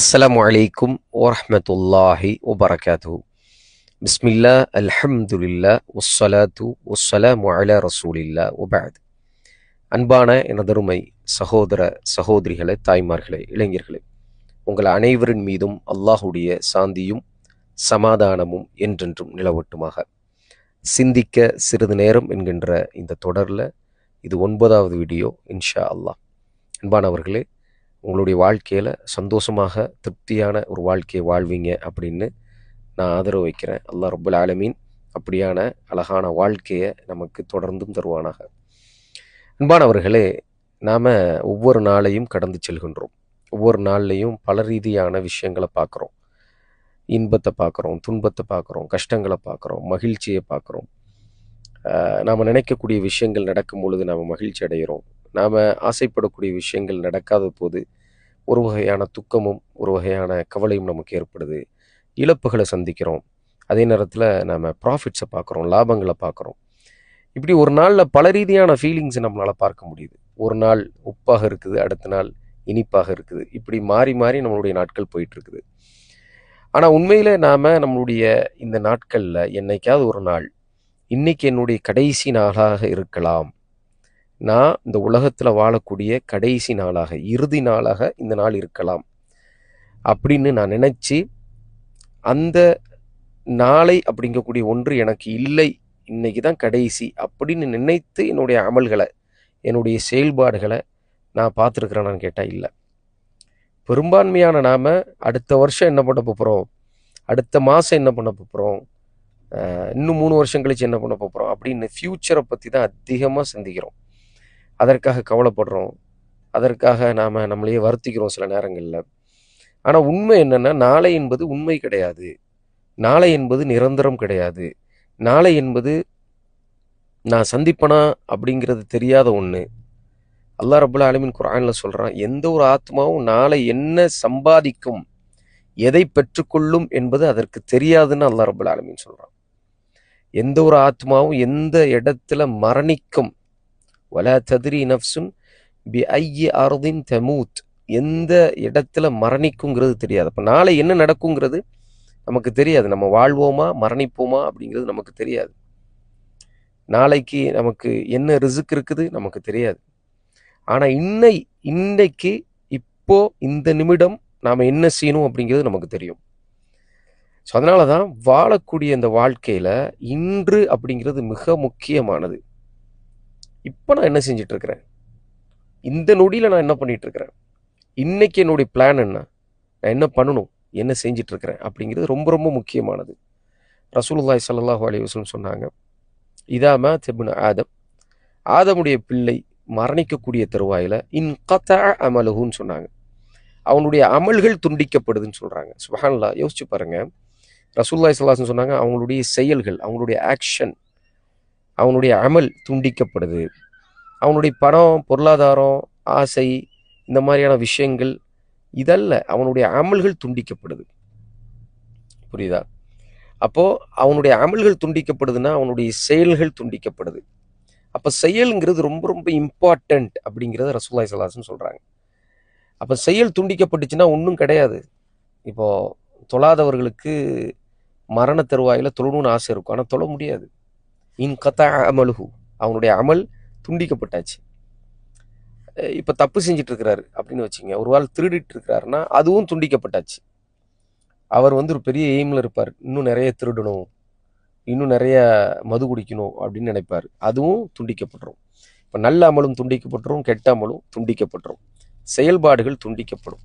السلام عليكم ورحمة الله وبركاته بسم الله الحمد لله والصلاة والسلام على رسول الله وبعد அன்பான எனதருமை சகோதர சகோதரிகளே தாய்மார்களே இளைஞர்களே உங்கள் அனைவரின் மீதும் அல்லாஹுடைய சாந்தியும் சமாதானமும் என்றென்றும் நிலவட்டுமாக சிந்திக்க சிறிது நேரம் என்கின்ற இந்த தொடரில் இது ஒன்பதாவது வீடியோ இன்ஷா அல்லாஹ் அன்பானவர்களே உங்களுடைய வாழ்க்கையில் சந்தோஷமாக திருப்தியான ஒரு வாழ்க்கையை வாழ்வீங்க அப்படின்னு நான் ஆதரவு வைக்கிறேன். அல்லா ரப்புல் ஆலமீன் அப்படியான அழகான வாழ்க்கையை நமக்கு தொடர்ந்தும் தருவானாக. அன்பானவர்களே நாம் ஒவ்வொரு நாளையும் கடந்து செல்கின்றோம். ஒவ்வொரு நாள்லையும் பல ரீதியான விஷயங்களை பார்க்குறோம். இன்பத்தை பார்க்குறோம் துன்பத்தை பார்க்குறோம் கஷ்டங்களை பார்க்குறோம் மகிழ்ச்சியை பார்க்குறோம். நாம் நினைக்கக்கூடிய விஷயங்கள் நடக்கும் பொழுது நாம் மகிழ்ச்சி அடைகிறோம் நாம் ஆசைப்படக்கூடிய விஷயங்கள் நடக்காத போது ஒரு வகையான துக்கமும் ஒரு வகையான கவலையும் நமக்கு ஏற்படுது. இழப்புகளை சந்திக்கிறோம். அதே நேரத்தில் நாம் ப்ராஃபிட்ஸை பார்க்குறோம் லாபங்களை பார்க்குறோம். இப்படி ஒரு நாளில் பல ரீதியான ஃபீலிங்ஸை நம்மளால் பார்க்க முடியுது. ஒரு நாள் உப்பாக இருக்குது அடுத்த நாள் இனிப்பாக இருக்குது. இப்படி மாறி மாறி நம்மளுடைய நாட்கள் போயிட்டுருக்குது. ஆனால் உண்மையில் நாம் நம்மளுடைய இந்த நாட்களில் என்னைக்காவது ஒரு நாள் இன்றைக்கி என்னுடைய கடைசி நாளாக இருக்கலாம். நான் இந்த உலகத்தில் வாழக்கூடிய கடைசி நாளாக இறுதி நாளாக இந்த நாள் இருக்கலாம். அப்படின்னு நான் நினச்சி அந்த நாளை அப்படிங்கக்கூடிய ஒன்று எனக்கு இல்லை இன்னைக்கு தான் கடைசி அப்படின்னு நினைத்து என்னுடைய அமல்களை என்னுடைய செயல்பாடுகளை நான் பார்த்துருக்குறேனான்னு கேட்டால் இல்லை. பெரும்பான்மையான நாம் அடுத்த வருஷம் என்ன பண்ண போகிறோம் அடுத்த மாதம் என்ன பண்ண போகிறோம் இன்னும் மூணு வருஷம் கழிச்சு என்ன பண்ண போகிறோம் அப்படின்னு ஃப்யூச்சரை பற்றி தான் அதிகமாக சிந்திக்கிறோம். அதற்காக கவலைப்படுறோம். அதற்காக நாம் நம்மளையே வருத்திக்கிறோம் சில நேரங்களில். ஆனால் உண்மை என்னென்னா நாளை என்பது உண்மை கிடையாது. நாளை என்பது நிரந்தரம் கிடையாது. நாளை என்பது நான் சந்திப்பனா அப்படிங்கிறது தெரியாத ஒன்று அல்லா ரபுல்லா ஆலமின் குரானில் சொல்கிறான் எந்த ஒரு ஆத்மாவும் நாளை என்ன சம்பாதிக்கும் எதை பெற்றுக்கொள்ளும் என்பது அதற்கு தெரியாதுன்னு அல்லா ரபுல்லா ஆலமின் சொல்கிறான் எந்த ஒரு ஆத்மாவும் எந்த இடத்துல மரணிக்கும் வல ததிரி நஃப்சுன் பி ஐய அருதின் தமூத். எந்த இடத்துல மரணிக்குங்கிறது தெரியாது. அப்போ நாளை என்ன நடக்குங்கிறது நமக்கு தெரியாது. நம்ம வாழ்வோமா மரணிப்போமா அப்படிங்கிறது நமக்கு தெரியாது. நாளைக்கு நமக்கு என்ன ரிசுக் இருக்குது நமக்கு தெரியாது. ஆனால் இன்னை இன்னைக்கு இப்போ இந்த நிமிடம் நாம் என்ன செய்யணும் அப்படிங்கிறது நமக்கு தெரியும். ஸோ அதனால தான் வாழக்கூடிய இந்த வாழ்க்கையில் இன்று அப்படிங்கிறது மிக முக்கியமானது. இப்போ நான் என்ன செஞ்சிட்ருக்கிறேன் இந்த நொடியில் நான் என்ன பண்ணிகிட்ருக்கிறேன் இருக்கிறேன் என்னுடைய பிளான் என்ன? நான் என்ன பண்ணணும்? என்ன செஞ்சிட்ருக்கிறேன் அப்படிங்கிறது ரொம்ப ரொம்ப முக்கியமானது. ரசூலுல்லாய் சல்லாஹூ அலி வஸ்லம் சொன்னாங்க இதாம தெபுன ஆதம் ஆதமுடைய பிள்ளை மரணிக்கக்கூடிய தருவாயில் இன் கத்த அமலுகுன்னு சொன்னாங்க. அவனுடைய அமல்கள் துண்டிக்கப்படுதுன்னு சொல்கிறாங்க சுபஹான்லா யோசிச்சு பாருங்கள் ரசூல்லாய் சல்லாஹன் சொன்னாங்க அவங்களுடைய செயல்கள் அவங்களுடைய ஆக்ஷன் அவனுடைய அமல் துண்டிக்கப்படுது. அவனுடைய பணம் பொருளாதாரம் ஆசை இந்த மாதிரியான விஷயங்கள் இதல்ல அவனுடைய அமல்கள் துண்டிக்கப்படுது. புரியுதா? அப்போது அவனுடைய அமல்கள் துண்டிக்கப்படுதுன்னா அவனுடைய செயல்கள் துண்டிக்கப்படுது. அப்போ செயலுங்கிறது ரொம்ப ரொம்ப இம்பார்ட்டண்ட் அப்படிங்கிறத ரசூல்லாய் சலாசன் சொல்கிறாங்க அப்போ செயல் துண்டிக்கப்பட்டுச்சுன்னா ஒன்றும் கிடையாது. இப்போது தொழாதவர்களுக்கு மரண தருவாயில் தொழணும்னு ஆசை இருக்கும். ஆனால் தொழ முடியாது. இன் கத்தா அமலுகு அவனுடைய அமல் துண்டிக்கப்பட்டாச்சு. இப்போ தப்பு செஞ்சுட்டு இருக்கிறாரு அப்படின்னு வச்சுங்க ஒரு வாள் திருடிட்டு இருக்கிறாருன்னா அதுவும் துண்டிக்கப்பட்டாச்சு. அவர் வந்து ஒரு பெரிய எய்மில் இருப்பார். இன்னும் நிறைய திருடணும். இன்னும் நிறைய மது குடிக்கணும் அப்படின்னு நினைப்பார். அதுவும் துண்டிக்கப்பட்டுரும். இப்போ நல்ல அமலும் துண்டிக்கப்பட்டுரும் கெட்ட அமலும் துண்டிக்கப்பட்டுரும். செயல்பாடுகள் துண்டிக்கப்படும்.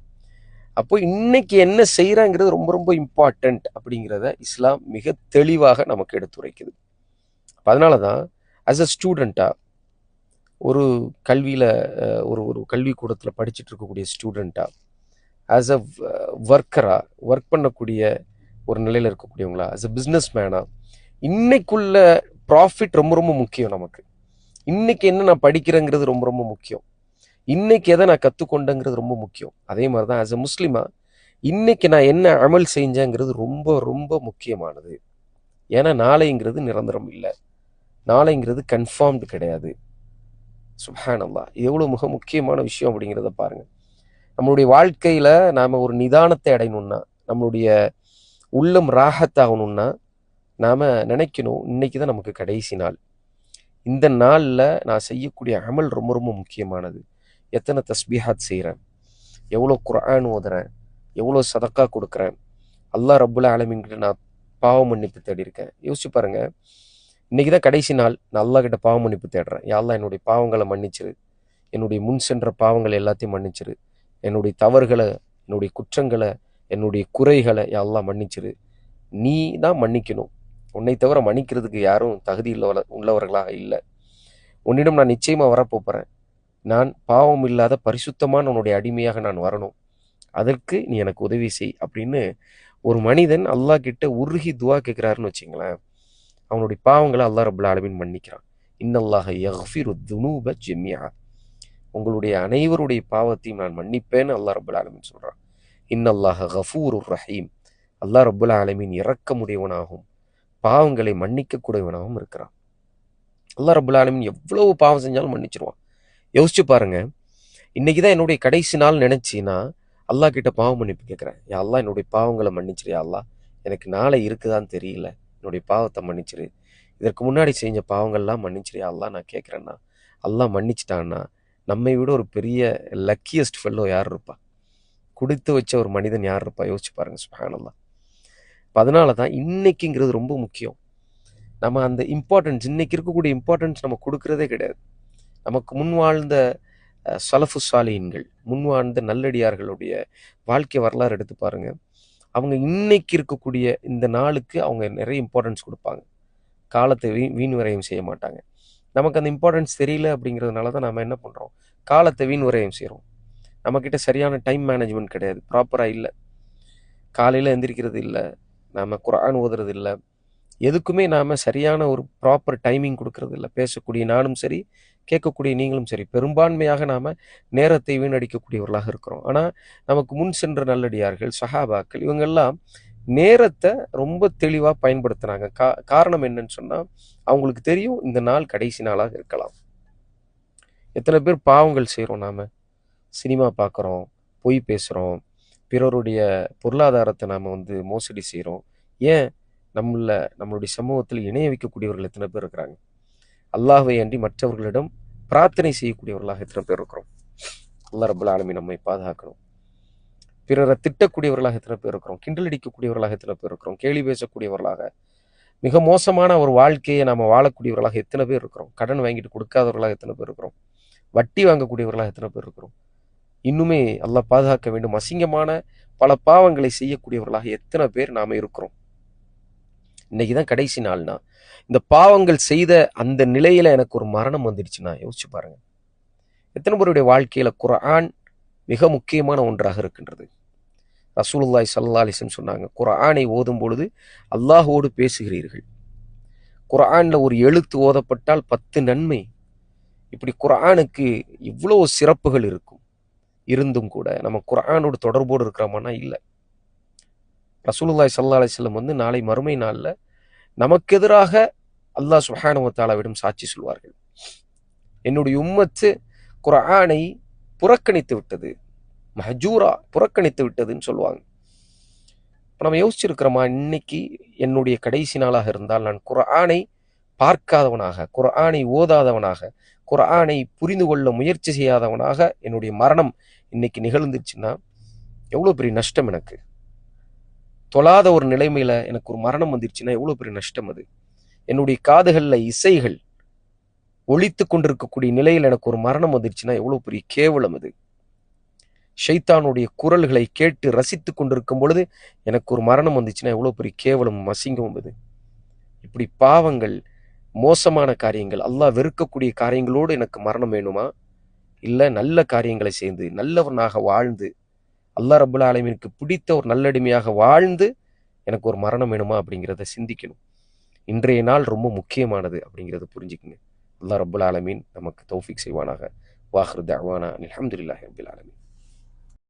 அப்போ இன்னைக்கு என்ன செய்கிறாங்கிறது ரொம்ப ரொம்ப இம்பார்ட்டண்ட் அப்படிங்கிறத இஸ்லாம் மிக தெளிவாக நமக்கு எடுத்துரைக்குது. அதனால தான் ஆஸ் அ ஸ்டூடெண்ட்டாக ஒரு கல்வியில் ஒரு ஒரு கல்விக்கூடத்தில் படிச்சுட்டு இருக்கக்கூடிய ஸ்டூடெண்ட்டாக ஆஸ் அ ஒர்க்கராக ஒர்க் பண்ணக்கூடிய ஒரு நிலையில் இருக்கக்கூடியவங்களா ஆஸ் அ பிஸ்னஸ் மேனாக இன்னைக்குள்ள ப்ராஃபிட் ரொம்ப ரொம்ப முக்கியம் நமக்கு. இன்னைக்கு என்ன நான் படிக்கிறேங்கிறது ரொம்ப ரொம்ப முக்கியம். இன்னைக்கு எதை நான் கற்றுக்கொண்டேங்கிறது ரொம்ப முக்கியம். அதே மாதிரி தான் ஆஸ் அ முஸ்லீமாக இன்னைக்கு நான் என்ன அமல் செஞ்சேங்கிறது ரொம்ப ரொம்ப முக்கியமானது. ஏன்னா நாளைங்கிறது நிரந்தரம் இல்லை. நாளைங்கிறது கன்ஃபார்ம்டு கிடையாது. சுஹானல்லா இது எவ்வளோ மிக முக்கியமான விஷயம் அப்படிங்கிறத பாருங்கள் நம்மளுடைய வாழ்க்கையில் நாம் ஒரு நிதானத்தை அடையணும்னா நம்மளுடைய உள்ளம் ராகத்தாகணும்னா நாம் நினைக்கணும் இன்னைக்கு தான் நமக்கு கடைசி நாள். இந்த நாளில் நான் செய்யக்கூடிய அமல் ரொம்ப ரொம்ப முக்கியமானது. எத்தனை தஸ்பீஹாத் செய்கிறேன் எவ்வளோ குரான் ஓதுறேன்? எவ்வளோ சதக்கா கொடுக்குறேன்? அல்லாஹ் ரப்புல் ஆலமீன்கிட்ட நான் பாவ மன்னிப்பு தேடி இருக்கேன் யோசிச்சு பாருங்கள் இன்றைக்கி தான் கடைசி நாள். நான் அல்லா கிட்ட பாவ மன்னிப்பு தேடுறேன். யா என்னுடைய பாவங்களை மன்னிச்சிரு. என்னுடைய முன் சென்ற பாவங்களை எல்லாத்தையும் மன்னிச்சிரு. என்னுடைய தவறுகளை என்னுடைய குற்றங்களை என்னுடைய குறைகளை யாரெல்லாம் மன்னிச்சிரு. நீ தான் மன்னிக்கணும். உன்னை தவிர மன்னிக்கிறதுக்கு யாரும் தகுதி உள்ள உள்ளவர்களாக இல்லை. உன்னிடம் நான் நிச்சயமாக வரப்போகிறேன் நான் பாவம் இல்லாத பரிசுத்தமான உன்னுடைய அடிமையாக நான் வரணும். அதற்கு நீ எனக்கு உதவி செய் அப்படின்னு ஒரு மனிதன் அல்லாஹ் கிட்ட உருகி துவா கேட்குறாருன்னு வச்சுங்களேன். அவனுடைய பாவங்களை அல்லாஹ் ரபுல்லா ஆலமீன் மன்னிக்கிறான். இன்னல்லாஹ யஃபிரு துனூப ஜெமியா. உங்களுடைய அனைவருடைய பாவத்தையும் நான் மன்னிப்பேன்னு அல்லாஹ் ரபுல்லா அலமின் சொல்கிறான் இன்னல்லாஹ கஃபூரு ரஹீம். அல்லாஹ் ரபுல்லா ஆலமீன் இறக்கமுடையவனாகவும் பாவங்களை மன்னிக்கக்கூடியவனாகவும் இருக்கிறான். அல்லாஹ் ரபுல்லா ஆலமீன் எவ்வளவு பாவம் செஞ்சாலும் மன்னிச்சிருவான். யோசிச்சு பாருங்க. இன்னைக்கு தான் என்னுடைய கடைசி நாள் நினச்சின்னா அல்லாஹ் கிட்ட பாவம் மன்னிப்பு கேட்குறேன். யா அல்லா என்னுடைய பாவங்களை மன்னிச்சிரு அல்லா அல்லாஹ். எனக்கு நாளை இருக்குதான்னு தெரியல. என்னுடைய பாவத்தை மன்னிச்சிரு. இதற்கு முன்னாடி செஞ்ச பாவங்கள்லாம் மன்னிச்சிரு. அல்லா நான் கேட்குறேன்னா அல்லா மன்னிச்சிட்டான்னா நம்மை விட ஒரு பெரிய லக்கியஸ்ட் ஃபெல்லோ யார் இருப்பா? கொடுத்து வச்ச ஒரு மனிதன் யார் இருப்பா? யோசிச்சு பாருங்க சுபஹானல்லாஹ். இப்போ அதனால தான் இன்னைக்குங்கிறது ரொம்ப முக்கியம். நம்ம அந்த இம்பார்ட்டன்ஸ் இன்னைக்கு இருக்கக்கூடிய இம்பார்ட்டன்ஸ் நம்ம கொடுக்கறதே கிடையாது. நமக்கு முன் வாழ்ந்த சலஃபு சாலியின்கள் முன் வாழ்ந்த நல்லடியார்களுடைய வாழ்க்கை வரலாறு எடுத்து பாருங்கள் அவங்க இன்னைக்கு இருக்கக்கூடிய இந்த நாளுக்கு அவங்க நிறைய இம்பார்ட்டன்ஸ் கொடுப்பாங்க. காலத்தை வீண் வீண் விரயம் செய்ய மாட்டாங்க. நமக்கு அந்த இம்பார்ட்டன்ஸ் தெரியல அப்படிங்கிறதுனால தான் நம்ம என்ன பண்ணுறோம் காலத்தை வீண் விரயம் செய்கிறோம் நம்மக்கிட்ட சரியான டைம் மேனேஜ்மெண்ட் கிடையாது. ப்ராப்பராக இல்லை. காலையில் எந்திரிக்கிறது இல்லை. நம்ம குரான் ஓதுறது இல்லை. எதுக்குமே நாம் சரியான ஒரு ப்ராப்பர் டைமிங் கொடுக்கறது இல்லை பேசக்கூடிய நானும் சரி கேட்கக்கூடிய நீங்களும் சரி பெரும்பான்மையாக நாம் நேரத்தை வீணடிக்கக்கூடியவர்களாக இருக்கிறோம். ஆனால் நமக்கு முன் சென்ற நல்லடியார்கள் சஹாபாக்கள் இவங்கெல்லாம் நேரத்தை ரொம்ப தெளிவாக பயன்படுத்தினாங்க. கா காரணம் என்னன்னு சொன்னால் அவங்களுக்கு தெரியும் இந்த நாள் கடைசி நாளாக இருக்கலாம். எத்தனை பேர் பாவங்கள் செய்கிறோம் நாம். சினிமா பார்க்குறோம் பொய் பேசுகிறோம் பிறருடைய பொருளாதாரத்தை நாம் வந்து மோசடி செய்கிறோம் ஏன்? நம்மள நம்மளுடைய சமூகத்தில் இணைய வைக்கக்கூடியவர்கள் எத்தனை பேர் இருக்கிறாங்க? அல்லாஹ்வை அன்றி மற்றவர்களிடம் பிரார்த்தனை செய்யக்கூடியவர்களாக எத்தனை பேர் இருக்கிறோம்? அல்லா ரபுல் ஆலமி நம்மை பாதுகாக்கணும். பிறரை திட்டக்கூடியவர்களாக எத்தனை பேர் இருக்கிறோம்? கிண்டல் அடிக்கக்கூடியவர்களாக எத்தனை பேர் இருக்கிறோம்? கேலி பேசக்கூடியவர்களாக மிக மோசமான ஒரு வாழ்க்கையை நாம் வாழக்கூடியவர்களாக எத்தனை பேர் இருக்கிறோம்? கடன் வாங்கிட்டு கொடுக்காதவர்களாக எத்தனை பேர் இருக்கிறோம்? வட்டி வாங்கக்கூடியவர்களாக எத்தனை பேர் இருக்கிறோம்? இன்னுமே அல்லாஹ் பாதுகாக்க வேண்டும். அசிங்கமான பல பாவங்களை செய்யக்கூடியவர்களாக எத்தனை பேர் நாம் இருக்கிறோம்? இன்னைக்கு தான் கடைசி நாள்னா இந்த பாவங்கள் செய்த அந்த நிலையில் எனக்கு ஒரு மரணம் வந்துடுச்சுன்னா யோசிச்சு பாருங்க. எத்தனை பேருடைய வாழ்க்கையில் குரான் மிக முக்கியமான ஒன்றாக இருக்கின்றது? ரசூலுல்லாய் சல்லா அலிசன் சொன்னாங்க குரானை ஓதும் பொழுது அல்லாஹோடு பேசுகிறீர்கள். குரானில் ஒரு எழுத்து ஓதப்பட்டால் பத்து நன்மை. இப்படி குரானுக்கு இவ்வளோ சிறப்புகள் இருக்கும். இருந்தும் கூட நம்ம குரானோட தொடர்போடு இருக்கிறோமானா இல்லை. ரசூலுல்லாய் சல்லா அலைஹி வந்து நாளை மறுமை நாளில் நமக்கு எதிராக அல்லாஹ் சுஹானுவத்தாலாவிடம் சாட்சி சொல்வார்கள். என்னுடைய உம்மத்து குரானை புறக்கணித்து விட்டது. மஹஜூரா புறக்கணித்து விட்டதுன்னு சொல்லுவாங்க. இப்போ நம்ம யோசிச்சிருக்கிறோமா இன்னைக்கு என்னுடைய கடைசி நாளாக இருந்தால் நான் குரானை பார்க்காதவனாக குரானை ஓதாதவனாக குரானை புரிந்து கொள்ள முயற்சி செய்யாதவனாக என்னுடைய மரணம் இன்னைக்கு நிகழ்ந்துச்சுன்னா எவ்வளோ பெரிய நஷ்டம் எனக்கு? தொழாத ஒரு நிலைமையில எனக்கு ஒரு மரணம் வந்துருச்சுன்னா எவ்வளோ பெரிய நஷ்டம் அது? என்னுடைய காதுகளில் இசைகள் ஒழித்து கொண்டிருக்கக்கூடிய நிலையில் எனக்கு ஒரு மரணம் வந்துருச்சுன்னா எவ்வளோ பெரிய கேவலம் அது? ஷைத்தானுடைய குரல்களை கேட்டு ரசித்து கொண்டிருக்கும் பொழுது எனக்கு ஒரு மரணம் வந்துச்சுன்னா எவ்வளோ பெரிய கேவலம் அசிங்கம் அது? இப்படி பாவங்கள் மோசமான காரியங்கள் அல்லாஹ் வெறுக்கக்கூடிய காரியங்களோடு எனக்கு மரணம் வேணுமா? இல்லை நல்ல காரியங்களை சேர்ந்து நல்லவனாக வாழ்ந்து அல்லா ரபுல் ஆலமீனுக்கு பிடித்த ஒரு நல்லடிமையாக வாழ்ந்து எனக்கு ஒரு மரணம் வேணுமா அப்படிங்கிறத சிந்திக்கணும். இன்றைய நாள் ரொம்ப முக்கியமானது அப்படிங்கிறத புரிஞ்சுக்குங்க. அல்லாஹ் ரபுல் ஆலமீன் நமக்கு தௌஃபிக் செய்வானாக. வாஹர் தவானா அலமதுல்லாஹி ரபில் ஆலமீன்.